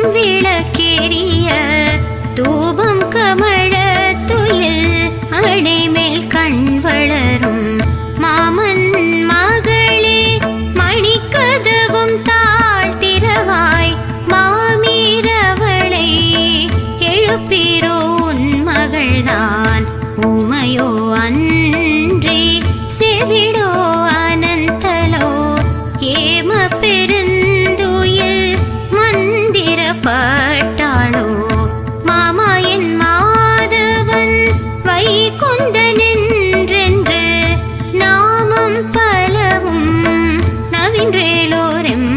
விளக்கேறிய தூபம் கமழ துயில் அடைமேல் கண் வளரும். மாமன் மகளே மணிக்கதவும் தாழ்த்திரவாய் மாமீரவளை எழுப்பிரோ உன் மகள்தான். உமையோ அன்றி செவிடோ அனந்தலோ ஏம பட்டாளோ? மாமா என் மாதவன் வைகுந்தன் என்றென்று நாமம் பலவும் நவின்றேலோரெம்